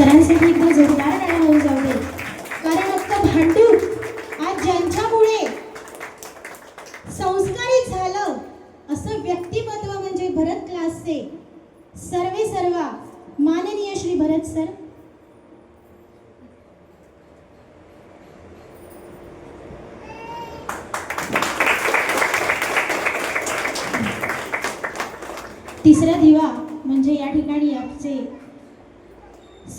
सरांसाठी एकदा जोरदार टाळ्या होऊन जाऊ दे. कारण फक्त भांडू आज ज्यांच्यामुळे संस्कारित झालं असं व्यक्तिमत्व म्हणजे भरत क्लासचे सर्वे सर्वा माननीय श्री भरत सर. तिसरा दिवा म्हणजे या ठिकाणी आमचे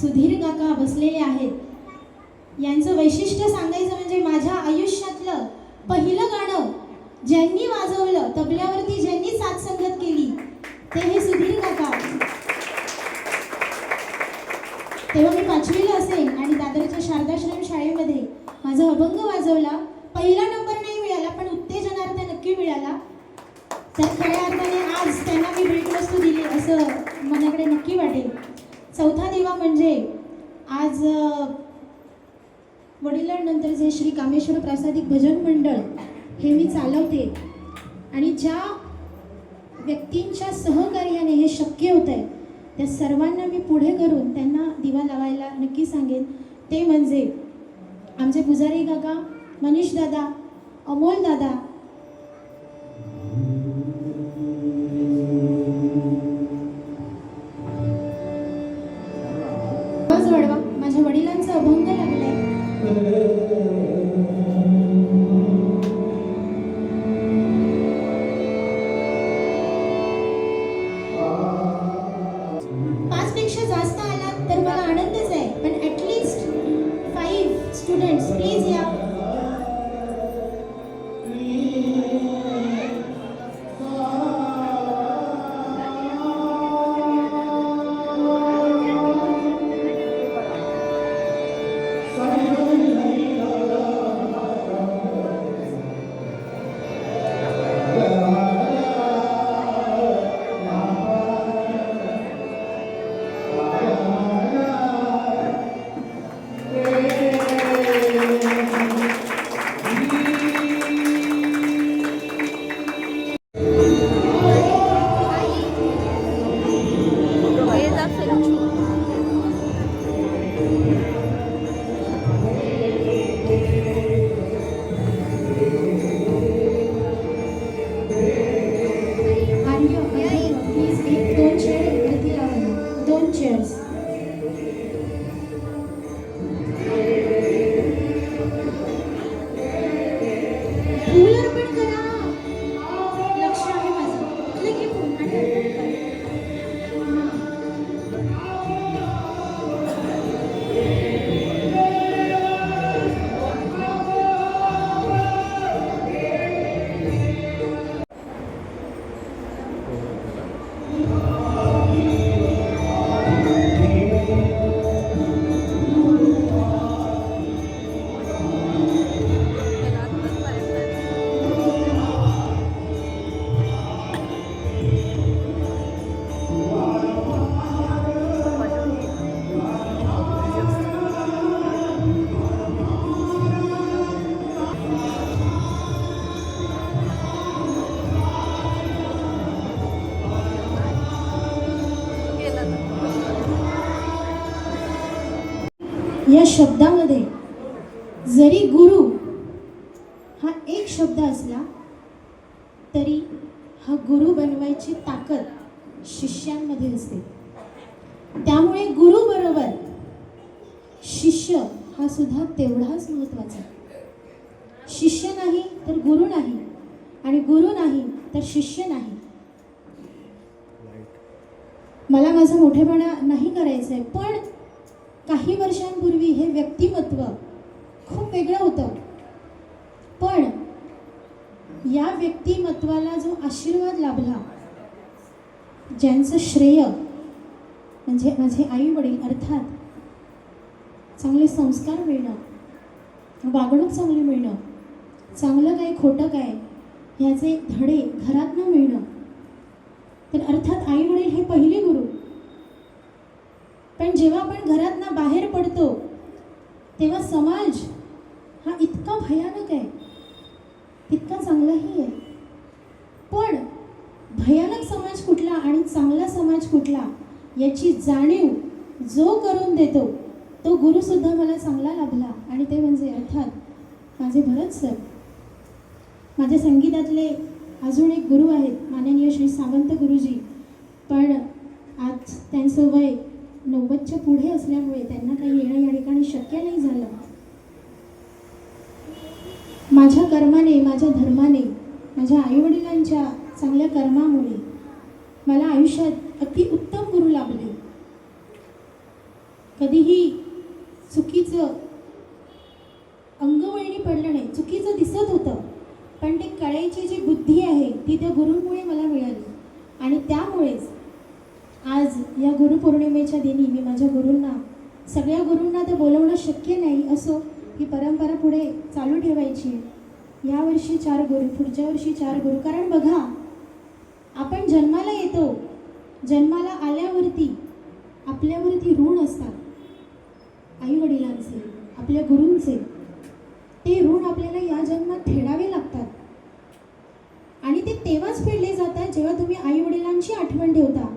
सुधीर काका बसलेले आहेत. यांचं वैशिष्ट्य सांगायचं म्हणजे माझ्या आयुष्यातलं पहिलं गाणं ज्यांनी वाजवलं तबल्यावरती ज्यांनी साथ संगत केली ते हे सुधीर काका. तेव्हा मी पाचवीला असेल आणि दादरच्या शारदाश्रम शाळेमध्ये माझा अभंग वाजवला पहिला नंबर नाही मिळाला पण उत्तेजनार्थ नक्की मिळाला तर खऱ्या अर्थाने आज त्यांना मी भेटवस्तू दिली असं मनाकडे नक्की वाटेल चौथा दिवा म्हणजे आज अ, वडिलांनंतर जे श्री कामेश्वर प्रासादिक भजन मंडळ हे मी चालवते. आणि ज्या व्यक्तींच्या सहकार्याने हे शक्य होत आहे त्या सर्वांना मी पुढे करून त्यांना दिवा लावायला नक्की सांगेन. ते म्हणजे आमचे पुजारी काका मनीष दादा अमोल दादा या शब्दामध्ये जरी गुरु हा एक शब्द असला तरी हा गुरु बनवायची ताकद शिष्यांमध्ये असते. त्यामुळे गुरु बरोबर शिष्य हा सुद्धा तेवढाच महत्त्वाचा शिष्य नाही तर गुरु नाही. आणि गुरु नाही तर शिष्य नाही. मला माझा मोठेपणा नाही करायचं आहे पण काही वर्षांपूर्वी हे व्यक्तिमत्व खूप वेगळं होतं. पण या व्यक्तिमत्वाला जो आशीर्वाद लाभला ज्यांचं श्रेय म्हणजे माझे आई वडील अर्थात चांगले संस्कार मिळणं वागणूक चांगली मिळणं चांगलं काय खोटं काय ह्याचे धडे घरातनं मिळणं तर अर्थात आई वडील हे पहिले गुरु. पण जेव्हा आपण घरातनं बाहेर पडतो तेव्हा समाज हा इतका भयानक आहे. तितका चांगलाही आहे. पण भयानक समाज कुठला आणि चांगला समाज कुठला याची जाणीव जो करून देतो तो गुरुसुद्धा मला चांगला लाभला. आणि ते म्हणजे अर्थात माझे भरत सर. माझ्या संगीतातले अजून एक गुरु आहेत माननीय श्री सावंत गुरुजी. पण आज त्यांचं वय नव्वदच्या पुढे असल्यामुळे त्यांना काही येणं या ठिकाणी शक्य नाही झालं. माझ्या कर्माने माझ्या धर्माने माझ्या आईवडिलांच्या चांगल्या कर्मामुळे मला आयुष्यात अति उत्तम गुरु लाभले. कधीही चुकीचं अंगवळणी पडलं नाही चुकीचं दिसत होतं पण ते कळायची जी बुद्धी आहे ती त्या गुरूंमुळे मला मिळाली. आणि त्यामुळेच आज या गुरुपौर्णिमेच्या दिनी मी माझ्या गुरूंना सगळ्या गुरूंना तर बोलवणं शक्य नाही असो ही परंपरा पुढे चालू ठेवायची आहे. यावर्षी चार गुरु पुढच्या वर्षी चार गुरु. कारण बघा आपण जन्माला येतो जन्माला आल्यावरती आपल्यावरती ऋण असतात. आई वडिलांचे आपल्या गुरूंचे ते ऋण आपल्याला या जन्मात फेडावे लागतात. आणि ते तेव्हाच फेडले जातात जेव्हा तुम्ही आई वडिलांची आठवण ठेवता.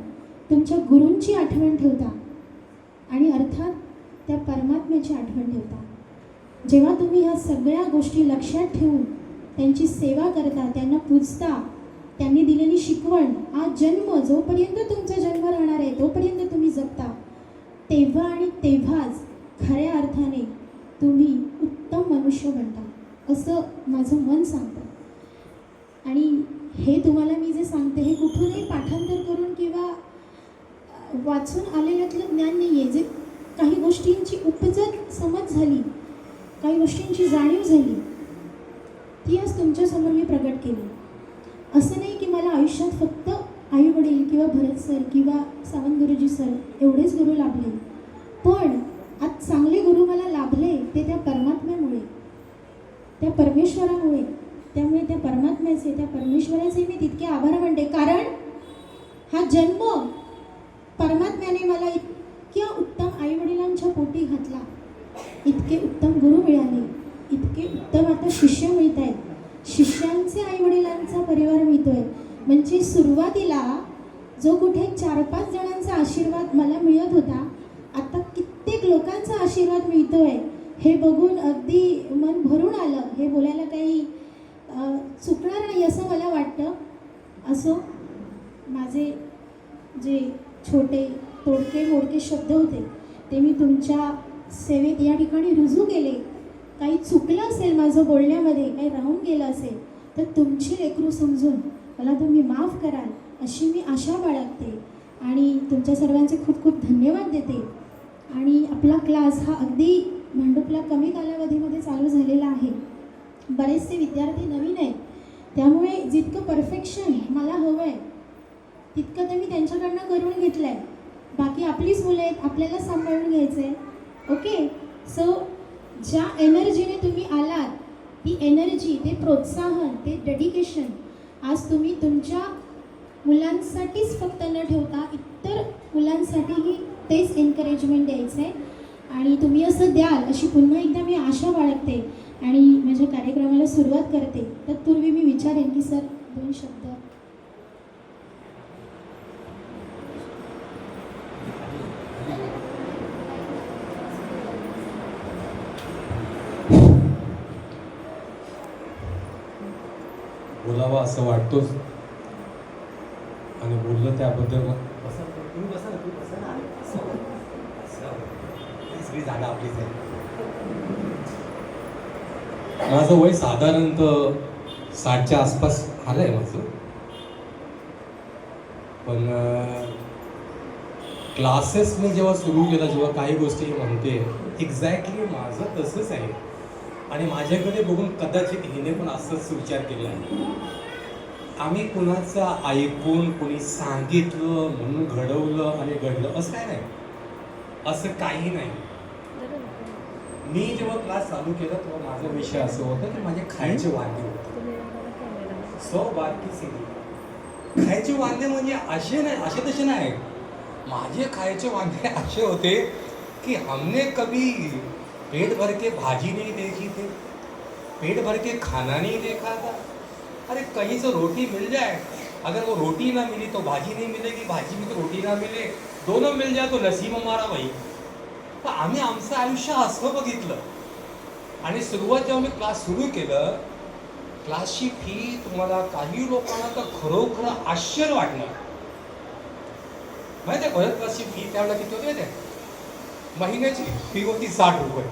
तुमच्या गुरूंची आठवण ठेवता. आणि अर्थात त्या परमात्म्याची आठवण ठेवता. जेव्हा तुम्ही ह्या सगळ्या गोष्टी लक्षात ठेवून त्यांची सेवा करता त्यांना पूजता त्यांनी दिलेली शिकवण हा जन्म जोपर्यंत तुमचा जन्म राहणार आहे तोपर्यंत तुम्ही जगता तेव्हा आणि तेव्हाच खऱ्या अर्थाने तुम्ही उत्तम मनुष्य बनता. असं माझं मन सांगतं. आणि हे तुम्हाला मी जे सांग हे कुठूनही पाठांतर करून किंवा अ, वाचून आलेल्यातलं ज्ञान नाही आहे जे काही गोष्टींची उपजत समज झाली. काही गोष्टींची जाणीव झाली. ती आज तुमच्यासमोर मी प्रगट केली. असं नाही की मला आयुष्यात फक्त आई वडील किंवा भरत सर किंवा सावंत गुरुजी सर एवढेच गुरु लाभले. पण आज चांगले गुरु मला लाभले ते त्या परमात्म्यामुळे. त्या परमेश्वरामुळे. त्यामुळे त्या परमात्म्याचे त्या परमेश्वराचे मी तितके आभार मानते. कारण हा जन्म परमात्म्याने मला इतक्या उत्तम आईवडिलांच्या पोटी घातला. इतके उत्तम गुरु मिळाले. इतके उत्तम आता शिष्य मिळत आहेत शिष्यांचे आईवडिलांचा परिवार मिळतोय. म्हणजे सुरुवातीला जो कुठे चार पाच जणांचा आशीर्वाद मला मिळत होता आता कित्येक लोकांचा आशीर्वाद मिळतोय. हे बघून अगदी मन भरून आलं. हे बोलायला काही चुकणार नाही असं मला वाटतं. असो माझे जे छोटे तोडके मोडके शब्द होते ते मी तुमच्या सेवेत या ठिकाणी रुजू केले काही चुकलं असेल माझं बोलण्यामध्ये काही राहून गेलं असेल तर तुमची लेकरू समजून मला तुम्ही माफ कराल अशी मी आशा बाळगते. आणि तुमच्या सर्वांचे खूप खूप धन्यवाद देते. आणि आपला क्लास हा अगदी भांडुपला कमी कालावधीमध्ये चालू झालेला आहे. बरेचसे विद्यार्थी नवीन आहेत. त्यामुळे जितकं परफेक्शन मला हवं आहे तितकं ते मी त्यांच्याकडनं करून घेतलं आहे बाकी आपलीच मुलं आहेत आपल्याला सांभाळून घ्यायचं आहे ओके सो ज्या एनर्जीने तुम्ही आलात ती एनर्जी ते प्रोत्साहन ते डेडिकेशन आज तुम्ही तुमच्या मुलांसाठीच फक्त न ठेवता इतर मुलांसाठीही तेच एनकरेजमेंट द्यायचं आहे आणि तुम्ही असं द्याल अशी पुन्हा एकदा मी आशा बाळगते. आणि माझ्या कार्यक्रमाला सुरुवात करते. तत्पूर्वी मी विचारेन की सर दोन शब्द. असं वाटतोच. आणि बोललं त्याबद्दल जागा आपलीच आहे. माझं वय साधारणतः साठच्या आसपास आलंय माझं. पण क्लासेस मी जेव्हा सुरू केला जेव्हा काही गोष्टी म्हणते एक्झॅक्टली माझं तसंच आहे. आणि माझ्याकडे बघून कदाचित हिने पण असंच विचार केला आहे. आम्ही कुणाचं ऐकून कोणी सांगितलं म्हणून घडवलं आणि घडलं असं काय नाही. असं काही नाही. मी जेव्हा क्लास चालू केला तेव्हा माझा विषय असं होता की माझे खायचे वांदे होते. सो बारकी सिंधी. खायचे वांदे म्हणजे असे नाही असे तसे नाही. माझे खायचे वांदे असे होते कि हमने कभी पेट भर के भाजी नहीं देखी थी. पेट भर के खाना नहीं देखा था. अरे कहीं से रोटी मिल जाए। अगर वो रोटी ना मिली तो भाजी नहीं मिलेगी भाजी में तो रोटी ना मिले। दोनों मिल जाए तो नसीब हमारा भाई तर आम्ही आमचं आयुष्य असं बघितलं. आणि सुरुवात जेव्हा मी क्लास सुरू केलं क्लासची फी तुम्हाला काही लोकांना तर खरोखर आश्चर्य वाटणार माहिती आहे भरत क्लासची फी त्यावेळेला किती होती माहिती आहे महिन्याची फी होती साठ रुपये.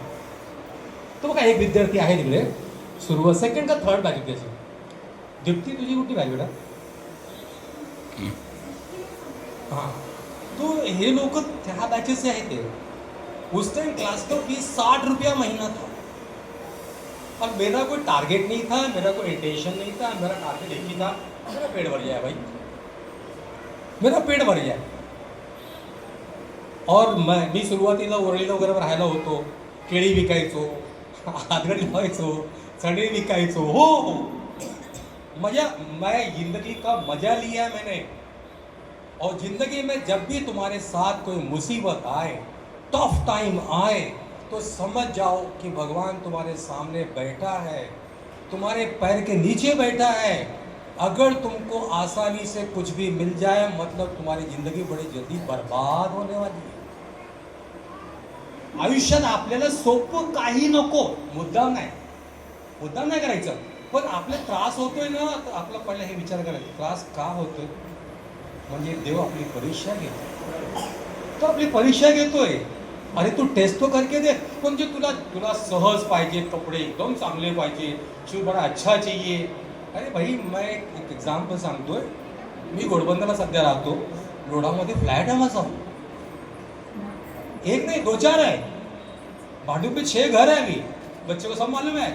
तो बघा एक विद्यार्थी आहे तिकडे सुरुवात सेकंड का थर्ड बॅच त्याची? दीप्ती तुझी कुठली बॅच बेटा हाँ. तो ये लोग त्या बैचेस से आए थे उस टाइम क्लास का फीस साठ रुपया महीना था. और मेरा कोई टारगेट नहीं था मेरा कोई इंटेंशन नहीं था मेरा टारगेट एक ही था. मेरा पेट भर जाए भाई. मेरा पेट भर जाए और मैं मी सुरुवातीला ओरळीला वगैरे राहायला होतो. केळी विकायचो हातगडी लावायचो चणे विकायचो. हो हो. मज़ा, मैं ज़िंदगी का मज़ा लिया मैंने। और ज़िंदगी में जब भी तुम्हारे साथ कोई मुसीबत आए टफ टाइम आए तो समझ जाओ कि भगवान तुम्हारे सामने बैठा है, तुम्हारे पैर के नीचे बैठा है। अगर तुमको आसानी से कुछ भी मिल जाए मतलब तुम्हारी ज़िंदगी बड़ी जल्दी बर्बाद होने वाली है। आयुष्यात आपल्याला सोपं काही नको, मुद्दाम नाही. मुद्दाम नाही करायचं. पण आपले त्रास होतोय ना तर आपला पहिला हे विचार करायचा त्रास का होतोय? म्हणजे देव आपली परीक्षा घेतो. तो आपली परीक्षा घेतोय. अरे तू टेस्ट तो करके दे. म्हणजे तुला तुला सहज पाहिजे कपडे एकदम चांगले पाहिजे शिव बडा अच्छा चाहिए अरे भाई मैं एक एक्झाम्पल सांगतोय. मी घोडबंदरला सध्या राहतो. रोडामध्ये फ्लॅट आहे माझा एक नाही दो चार आहे. भाडू छे घर आहे मी बच्चे को सब मालूम है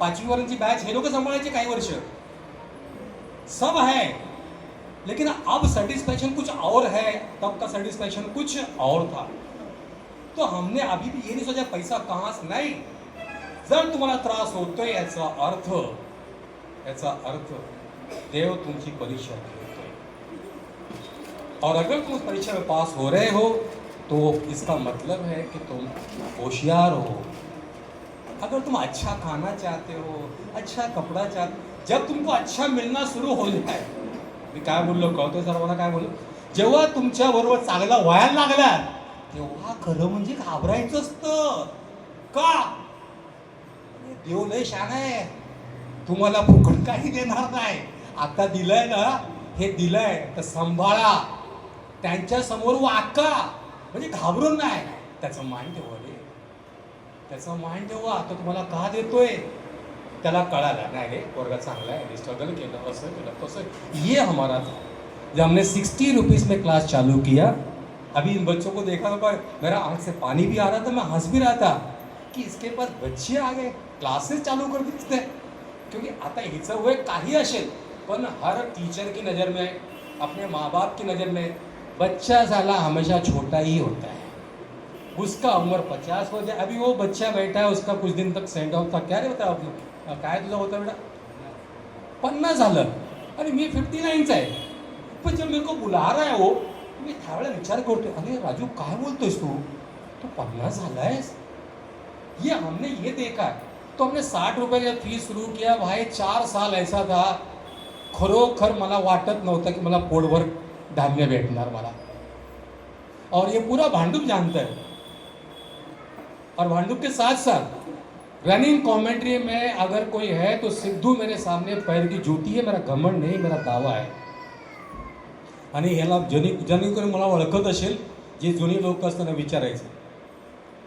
पाचवी बॅच हे लोक सांभाळायचे काही वर्ष. सब है, लेकिन अब सेटिस्फैक्शन कुछ और है. तब का सेटिस्फैक्शन कुछ और था. तो हमने अभी भी ये नहीं सोचा पैसा कहाँ से नहीं. जर तुम्हाला त्रास होतोय याचा अर्थ याचा अर्थ, देव तुमची परीक्षा और अगर तुम परीक्षा में पास हो रहे हो तो इसका मतलब है कि तुम होशियार हो. अगर तुम अच्छा खाना चाहते हो अच्छा कपडा चाहते हो, जब तुमको अच्छा मिलना सुरू हो जाए मी काय बोललो कळतो सर्वांना काय बोललो? जेव्हा तुमच्या बरोबर चांगला व्हायला लागला तेव्हा खरं म्हणजे घाबरायचं असतं. का? देव लय शान आहे. तुम्हाला फुकट काही देणार नाही. आता दिलंय ना हे दिलंय तर सांभाळा. त्यांच्यासमोर वाका. म्हणजे घाबरून नाही. त्याचं मान ठेवा त्याचं मान ठेवा आता तुम्हाला का देतोय त्याला कळाला. नाही रे वर्ग चांगला आहे स्ट्रगल केलं असं केलं तसं. ये हमारा था. जब हमने सिक्सटी रुपीज़ में क्लास चालू किया अभी इन बच्चों को देखा तो पर मेरा आँख से पानी भी आ रहा था मैं हंस भी रहा था कि इसके पास बच्चे आ गए क्लासेस चालू कर दिसते क्योंकि आता हिचं वय काही असेल पण हर टीचर की नज़र में अपने माँ बाप की नज़र में बच्चा साला हमेशा छोटा ही होता है। उसका उम्र पचास हो जाए अभी वो बच्चा बैठा है उसका कुछ दिन तक सेंड ऑफ था। क्या रे होता आपलं काय तुझा होता बेटा? पन्नास झालं। अरे मी फिफ्टी नाईनचा आहे। पण जब मेरे को बुला रहा है वो मी त्यावेळेला विचार करतोय। अरे राजू काय बोलतोयस तू? तू पन्नास झालायस? ये हमने ये देखा तो हमने साठ रुपये का फीस सुरू किया। भाई चार साल ऐसा था। खरोखर मला वाटत नव्हतं की मला पोटभर धान्य भेटणार मला। और ये पूरा भांडूप जानता है। और भांडुप के साथ साथ रनिंग कमेंट्री में अगर कोई है तो सिद्धू मेरे सामने पैर की जूती है, मेरा घमंड नहीं, मेरा दावा है। आणि ह्याला जनी कोणी मला ओळखत असेल, जे जुनी लोक असताना विचारायचं.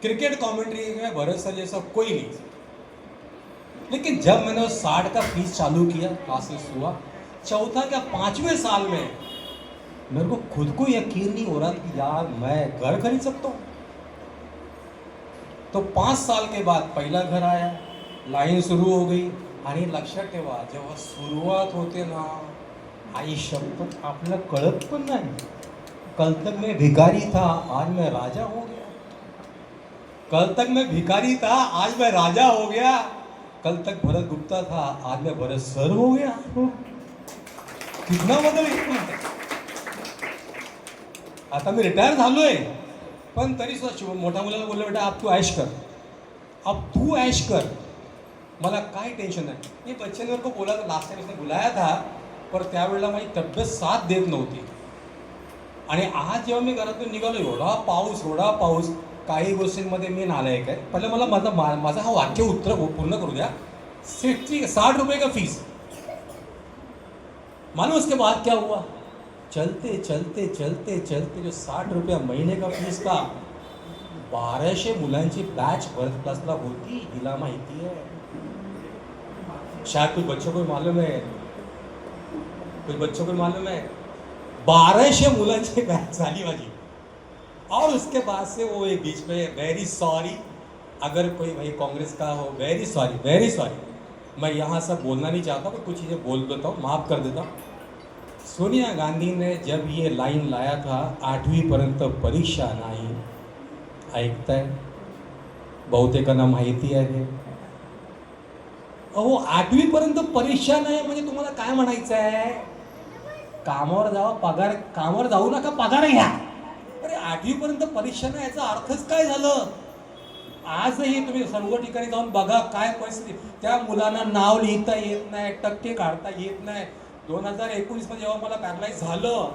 क्रिकेट कमेंट्री में भरत सर जैसा कोई नहीं. लेकिन जब मैंने उस साठ का फ़ीस चालू किया क्लासेस हुआ, चौथा क्या पाँचवें साल में मेरे को खुद को यकीन नहीं हो रहा कि यार मैं घर खरीद सकता हूँ। तो पाच साल के बाद पहिला घर आया लाईन सुरू हो गई। आणि लक्षात ठेवा, जेव्हा सुरुवात होते ना, आई शपथ आपल्याला कळत पण नाही. कल तक मैं भिकारी था, आज मैं राजा हो गया. कल तक मैं भिकारी था, आज मैं राजा हो गया. कल तक भरत गुप्ता था, आज मैं भरत सर हो गया. कितना बदल आता मी रिटायर झालोय. पण तरी सुद्धा शिव मोठ्या मुलाला बोललं बेटा आप तू ऐश कर. अब तू ऐश कर. मला काय टेन्शन नाही. मी बच्चे तो को बोला लास्ट टाइम इसने बुलाया था पर त्यावेळेला माझी तब्येत साथ देत नव्हती. आणि आज जेव्हा मी घरातून निघालो एवढा पाऊस एवढा पाऊस काही गोष्टींमध्ये मी नालायक आहे. पहिले मला माझा मा- माझा हा वाक्य उत्तर पूर्ण करू द्या. सिक्स्टी साठ रुपये का फीस मालूम उसके बाद क्या हुआ? चलते चलते चलते चलते जो साठ रुपया महीने का फ़ीस था बाराशे मुलांची बॅच वर्ल्ड क्लासला होती हिला माहिती आहे शायद कुछ बच्चों को मालूम है। कुछ बच्चों को मालूम है। बाराशे मुलांची बैच झाली माझी और उसके बाद से वो एक बीच में वेरी सॉरी अगर कोई भाई कांग्रेस का हो वेरी सॉरी वेरी सॉरी मैं यहाँ सब बोलना नहीं चाहता पर कुछ चीज़ें बोल देता हूँ, माफ़ कर देता हूँ। सोनिया गांधी ने जब ये लाइन लाया था आठवीपर्यंत परीक्षा नाही. ऐकताय? बहुतेकांना माहिती आहे. अहो आठवीपर्यंत परीक्षा नाही म्हणजे तुम्हाला काय म्हणायचं आहे कामावर जावा पगार कामावर जाऊ नका पगार घ्या. अरे आठवीपर्यंत परीक्षा नाही याचा अर्थच काय झालं? आजही तुम्ही सर्व ठिकाणी जाऊन बघा काय परिस्थिती. त्या मुलांना नाव लिहिता येत नाही टक्के काढता येत नाही. दोन हजार एकोणीसमध्ये जेव्हा मला पॅरलाइज झालं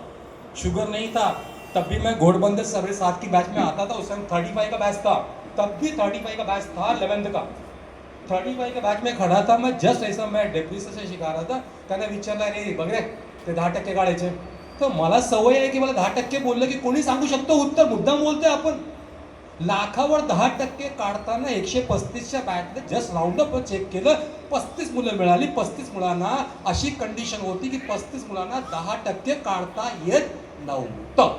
शुगर नहीं था तब भी मैं घोड़बंदर सर्वे सात की बैच में आता था उस टाइम थर्टी फाइव का बैच था तब भी थर्टी फाइव का बैच था इलेवेंथ का। थर्टी फाइव के बैच में खड़ा था मैं जस्ट ऐसा मैं डेप्युटी से शिका रहा था त्याने विचारला रे बघ रे ते दहा टक्के काढायचे. तर मला सवय आहे की मला दहा टक्के बोललं की कोणी सांगू शकतो? उत्तर मुद्दाम बोलतोय आपण. लाखावर दहा टक्के काढताना एकशे पस्तीसच्या बॅटने जस्ट राऊंडअप चेक केलं. पस्तीस मुलं मिळाली. पस्तीस मुलांना अशी कंडिशन होती की पस्तीस मुलांना दहा टक्के काढता येत नव्हतं.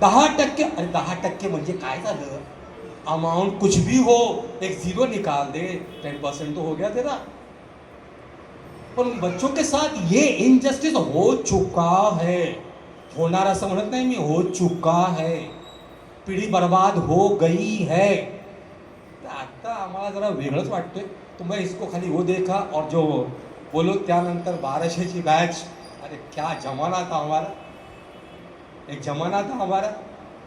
दहा टक्के अरे दहा टक्के म्हणजे काय झालं? अमाउंट कुछ भी हो एक जीरो निकाल दे. टेन परसेंट तो हो गया तेरा. पण बच्चों के साथ ये इनजस्टिस हो चुका है. होणार असं म्हणत नाही मी हो चुका है पिढी बर्बाद हो गई है. आता आम्हाला जरा वेगळंच वाटतोय. तो मैं इसको खाली वो देखा और जो बोलो त्यानंतर बाराशेची बॅच अरे क्या जमाना था हमारा एक जमाना था हमारा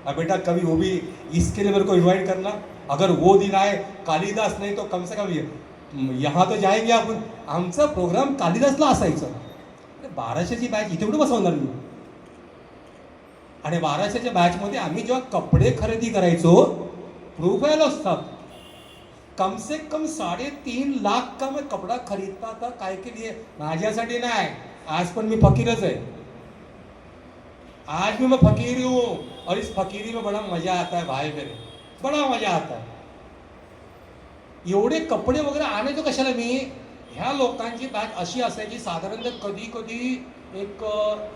अब बेटा कभी वो भी इसके लिए मेरे को इनवाइट करना। अगर वो दिन आए कालिदास नहीं तो कम से कम ये यहाँ तो जाएंगे आपण आमचा प्रोग्राम कालिदासला असायचा. बाराशेची बॅच इथे कुठे बसवणार मी? आणि बाराशेच्या बॅचमध्ये आम्ही जेव्हा कपडे खरेदी करायचो प्रूफ असतात. कम से कम साडेतीन लाख का मी कपड़ा खरीदता था काय के लिए माझ्यासाठी नाही. आज पण मी फकीरच आहे. आज भी मैं फकीर ही हूँ और इस फकीरी में बड़ा मजा आता है भाई मेरे. बड़ा मजा आता है एवढे कपडे वगैरे आणायचो कशाला मी? ह्या लोकांची बॅच अशी असायची साधारणतः कधी कधी एक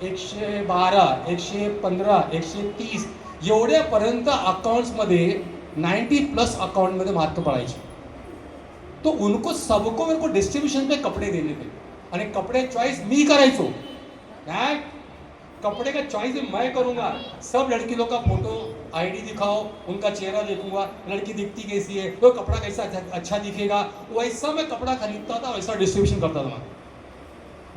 एकशे बारा एकशे पंधरा एकशे तीस एवढ्यापर्यंत अकाउंट्समध्ये नाईन्टी प्लस अकाउंटमध्ये मार्क पडायचे. तो उनको सबको मेरे को डिस्ट्रीब्यूशन पे कपड़े देने थे. आणि कपड़े चॉइस मी करायचो. कपड़े का चॉइस मैं करूंगा. सब लड़की लोग का फोटो आईडी दिखाओ उनका चेहरा देखूंगा लड़की दिखती कैसी है वो कपड़ा कैसा अच्छा, अच्छा दिखेगा वैसा मैं कपड़ा खरीदता था वैसा डिस्ट्रीब्यूशन करता था मैं।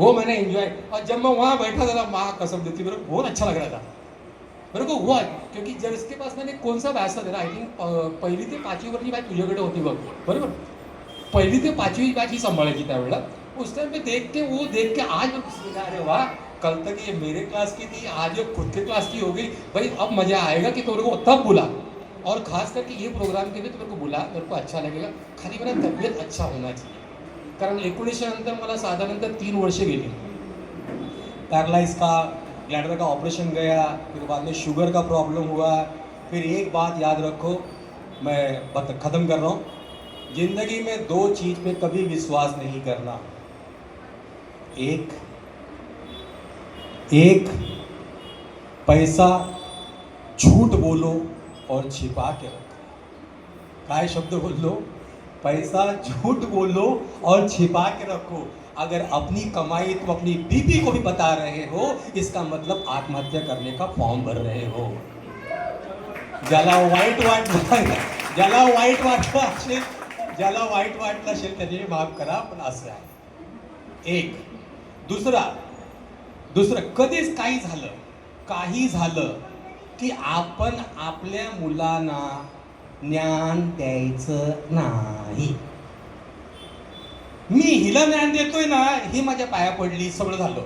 वो मैंने एंजॉय और जब मैं वहाँ बैठा था माँ कसम देती मेरे को बहुत अच्छा लग रहा था। मेरे को हुआ क्योंकि जब इसके पास मैंने कौन सा बैच था आय थिंक पहिली ते पाचवी वरची बॅच तुझ्याकडे होती बघ बरोबर? पहिली ते पाचवी बॅच ही सांभाळायची त्यावेळेला। उस टाइम पे देख के, वो देख के आज मैं अरे वाह, कल तक ये मेरे क्लास की थी, आज ये खुद के क्लास की हो गई भाई, अब मज़ा आएगा कि तेरे को तब बुला। और खास करके ये प्रोग्राम के लिए तो मेरे को बुला, मेरे को अच्छा लगेगा। खाली मेरा तबीयत अच्छा होना चाहिए। कारण एकोणीसशे नंतर मला साधारणतः तीन वर्ष गेली. पैरलाइज का, ब्लैडर का ऑपरेशन गया, फिर बाद में शुगर का प्रॉब्लम हुआ, फिर एक बात याद रखो, मैं बत, ख़त्म कर रहा हूँ। ज़िंदगी में दो चीज़ पे कभी विश्वास नहीं करना। एक एक, पैसा झूठ बोलो और छिपा के रखो। काय शब्द बोल लो पैसा झूठ बोलो और छिपा के रखो। अगर अपनी कमाई तुम अपनी बीबी को भी बता रहे हो इसका मतलब आत्महत्या करने का फॉर्म भर रहे हो। ज्याला वाईट वाटलं ज्याला वाईट वाटलं असेल ज्याला वाईट वाटलं असेल त्याने माफ करा पण असं आहे एक। दुसरा दुसरं कधीच काही झालं काही झालं की आपण आपल्या मुलांना ज्ञान द्यायचं नाही. मी हिला ज्ञान देतोय ना ही माझ्या पाया पडली सगळं झालं.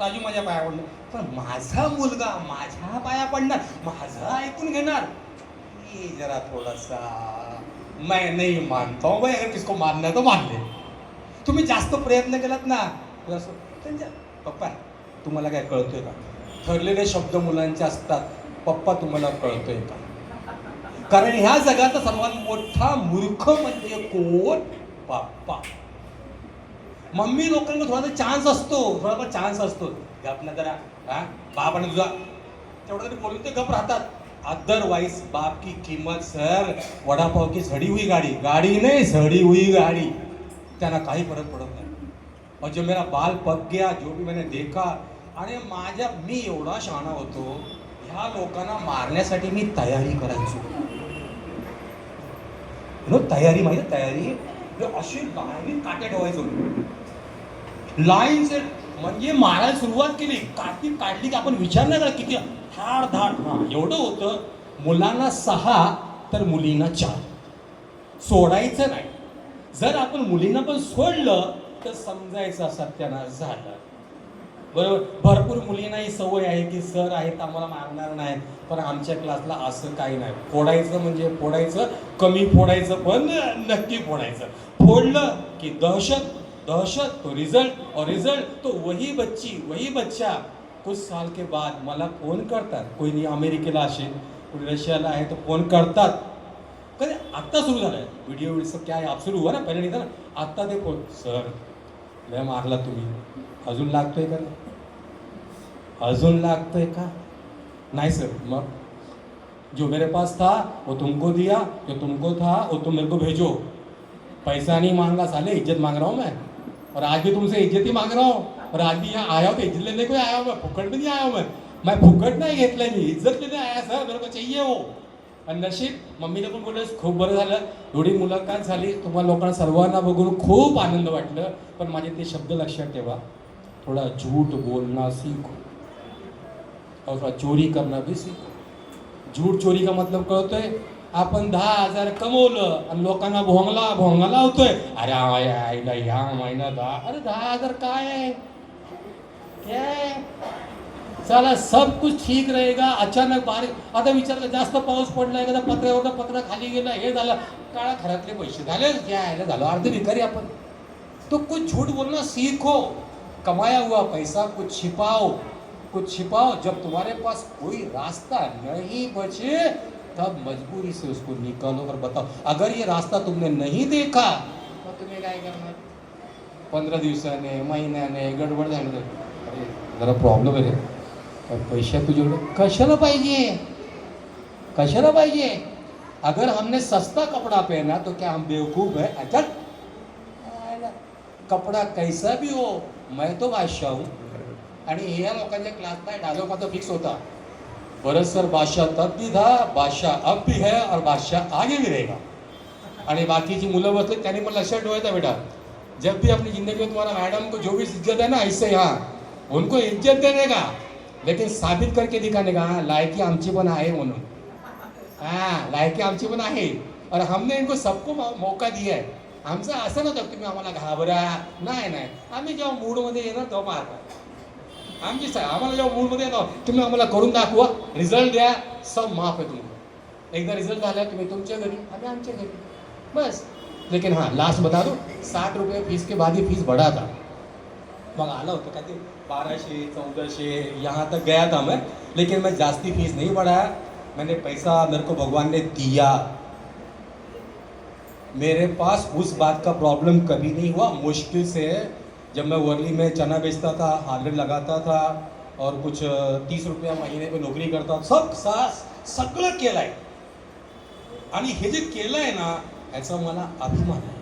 राजू माझ्या पाया पडलं. पण माझा मुलगा माझ्या पाया पडणार माझं ऐकून घेणार. ये जरा थोडासा मैं नाही मानता. हूं भाई अगर किसको मानणार तर मानले. तुम्ही जास्त प्रयत्न केलात ना त्यांच्या पप्पा तुम्हाला काय कळतोय का? ठरलेले शब्द मुलांचे असतात पप्पा तुम्हाला कळतोय का? कारण ह्या जगाचा सर्वात मोठा मूर्ख म्हणजे कोण? बाप्पा. मम्मी लोकांना थोडासा चान्स असतो थोडाफार चान्स असतो. गप ना जरा हा? बाप आणि तुझा. तेवढं तरी बोलून ते गप राहतात. अदरवाईज बाप की किंमत सर वडापाव की झडी हुई गाडी. गाडी नाही झडी हुई गाडी. त्यांना काही फरक पडत नाही. और जो मेरा बाल पक गया जो भी मैंने देखा. आणि माझ्या मी एवढा शहाणा होतो. ह्या लोकांना मारण्यासाठी मी तयारी करायचो. नो तयारी माहिती तयारी. अशी लाईनी काट्या ठेवायचो. लाईन म्हणजे मारायला सुरुवात केली. काठी काढली की आपण विचार नाही करा किती? धाड धाड. हा एवढं होतं. मुलांना सहा तर मुलींना चार. सोडायचं नाही. जर आपण मुलींना पण सोडलं तर समजायचं सत्यानाश झालं. बरोबर? भरपूर मुलींना ही सवय आहे की सर आहेत आम्हाला मारणार नाही पण आमच्या क्लासला असं काही नाही. फोडायचं म्हणजे फोडायचं कमी फोडायचं पण नक्की फोडायचं. फोडलं की दहशत दहशत तो रिझल्ट और रिझल्ट तो वही बच्ची वही बच्चा. कुछ साल के बाद मला फोन करतात. कोणी अमेरिकेला असेल कोणी रशियाला आहे तो फोन करतात. कधी? आत्ता सुरू आहे व्हिडिओ व्हिडिओ काय? आप सुरू हुआ ना? पहिले नाही ना आत्ता ते फोन. सर लय मारला तुम्ही. अजून लागतोय का? अजून लागतोय का? नहीं सर मग जो मेरे पास था वो तुमको दिया जो तुमको था वो तुम मेरे को भेजो। पैसा नहीं मांगा साले इज्जत मांग रहा हूँ मैं। और आज भी तुमसे इज्जत ही मांग रहा हूँ। और आज भी यहाँ आया हूँ तो इज्जत लेने को आया हूँ मैं फुकट भी नहीं आया हूँ मैं। मैं फुकट नाही घेतलं मी इज्जत लेने आया सर मेरे को चाहिए वो। आणि नशीब मम्मीने पण बोललं खूप बरं झालं। एवढी मुलाखत झाली तुम्हाला लोकांना सर्वांना बघून खूप आनंद वाटलं पण माझे ते शब्द लक्षात ठेवा. थोड़ा झूठ बोलना सीखो और थोड़ा चोरी करना भी सीखो। झूठ चोरी का मतलब कळतोय आपण दहा हजार कमवलं आणि लोकांना भोंगला भोंगा लावतोय अरे आईला ह्या महिना दहा अरे दहा हजार काय आहे क्या चला सब कुछ ठीक रहेगा अचानक बारीक आता विचारलं जास्त पाऊस पडला एखादा पत्र्यावर पत्र खाली गेलं हे झालं काळा घरातले पैसे झाले क्या आहे झालं. अर्धे भिकारी आपण. तो कुछ झूठ बोलना सीखो. कमाया हुआ पैसा कुछ छिपाओ कुछ छिपाओ। जब तुम्हारे पास कोई रास्ता नहीं बचे तब मजबूरी से उसको निकालो और बताओ। अगर ये रास्ता तुमने नहीं देखा तो तुम्हें काय करणार पंधरा दिवसाने महिन्याने गडबड झाली अरे जरा प्रॉब्लेम आहे काय पैसे तुझ्याकडे कशाला पाहिजे? कशाला पाहिजे? अगर हमने सस्ता कपड़ा पहना तो क्या हम बेवकूफ है? अच्छा। कपडा कैसा भी हो। मैं तो बादशाह आणि या लोकांच्या क्लासला डायलॉग माझा फिक्स होता. बरं सर बादशाह तब भी था बादशाह अब भी है और बादशाह आगे भी रहेगा. आणि बाकीची मुलं बसले त्यांनी पण लक्षात ठेवायचा बेटा. जब भी अपनी जिंदगी में तुम्हारा मैडम को जो भी इज्जत है ना ऐसे हाँ उनको इज्जत देने का लेकिन साबित करके दिखाने का लायकी आमची पण आहे म्हणून. हां लायकी आमची पण आहे. और हमने इनको सबको मौका दिया है. आमचं असं नव्हतं तुम्ही आम्हाला घाबरा. नाही नाही. आम्ही जेव्हा मूडमध्ये येणार तेव्हा मारता आमची आम्हाला जेव्हा मूडमध्ये येतो तुम्ही आम्हाला करून दाखवा. रिझल्ट द्या. सब माफ़ आहे तुमको एकदा रिझल्ट झाला, तुम्ही तुमच्या घरी, आम्ही आमच्या घरी. बस. लेकिन हाँ लास्ट बता दो, साठ रुपये फ़ीस के बाद ही फ़ीस बढ़ा था मग आला होता का ते? बाराशे चौदहशे यहाँ तक गया था मैं, लेकिन मैं जास्ती फ़ीस नहीं बढ़ाया. मैंने पैसा मेरे को भगवान ने दिया. मेरे पास उस बात का प्रॉब्लम कभी नहीं हुआ। मुश्किल से जब मैं वर्ली में चना बेचता था हार्डवेयर लगाता था और कुछ तीस रुपया महीने पे नोकरी करता सब सास सगळं केलंय। आणि हे जे केलंय ना याचा मला अभिमान आहे।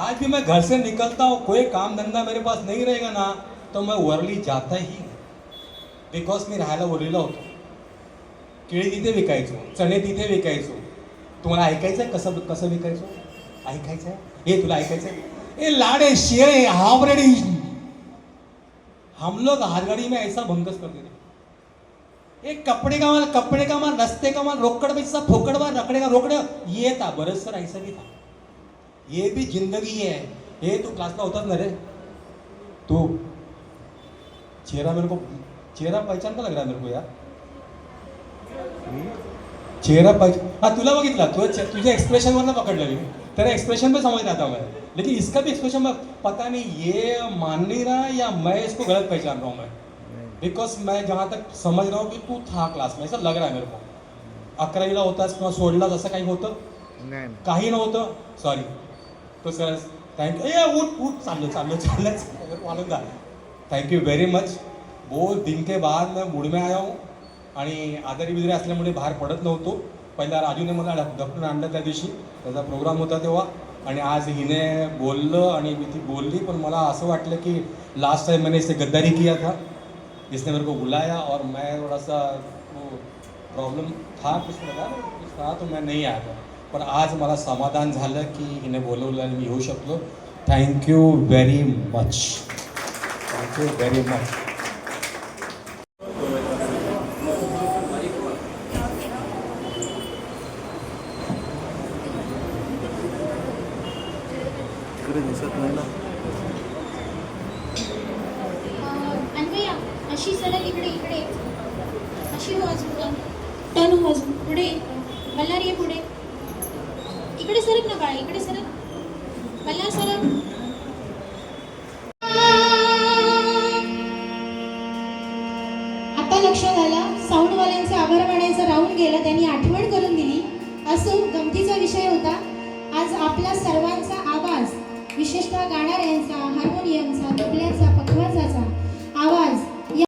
आज भी मैं घर से निकलता हूँ कोई काम धंधा मेरे पास नहीं रहेगा ना तो मैं वरली जाता ही बिकॉज मी राहायला वर्लीला होतो। केळी तिथे विकायचो चणे तिथे विकायचो तुम्हाला ऐकायचं आहे कसं कसं विकायचो? ऐकायचं आहे हे तुला ऐकायचं आहे ए लाडे शेळे हावरेडी हम लोग हारगाड़ी में ऐसा भंगस करते देते एक कपड़े का माल कपड़े का माल रस्ते का माल रोकड़ पैसा फोकड़ माल रकड़े का रोकड़. ये था बरस सर ऐसा भी था ये भी जिंदगी है हे तू क्लासला होताच ना रे. तू. चेहरा मेरे को चेहरा पहचान का लग रहा है मेरे को यार. चेहरा पहचान हाँ तुला बघितला. तु तुझ्या एक्सप्रेशनवर ना पकडलं मी. तेरा एक्सप्रेशन पे समझ था मैं लेकिन इसका भी एक्सप्रेशन मैं पता नहीं ये मान नहीं रहा या मैं इसको गलत पहचान रहा हूँ मैं? बिकॉज मैं जहाँ तक समझ रहा हूँ की तू था क्लास में ऐसा लग रहा है मेरे को. अकरावीला होतास किंवा सोडलास असं काही होतं. काही नव्हतं सॉरी तो सर थँक्यू ए उठ उठ. चाललो चाललो चाललं. मालूम था थैंक यू वेरी मच बहुत दिन के बाद मैं मूड में आया हूँ. आणि आजारी बिजारी असल्यामुळे बाहेर पडत नव्हतो. पहिला राजूने मला डॉक्टर आणलं त्या दिवशी. त्याचा प्रोग्राम होता तेव्हा. आणि आज हिने बोललं आणि मी ती बोलली पण मला असं वाटलं की लास्ट टाइम मैंने इसे गद्दारी किया था. जिसने मेरे को बुलाया और मैं थोड़ा सा वो प्रॉब्लम था कुछ लगा कुछ था तो मैं नहीं आया था. पण आज मला समाधान झालं की हिने बोलवलं आणि मी येऊ शकलो. Thank you very much thank you very much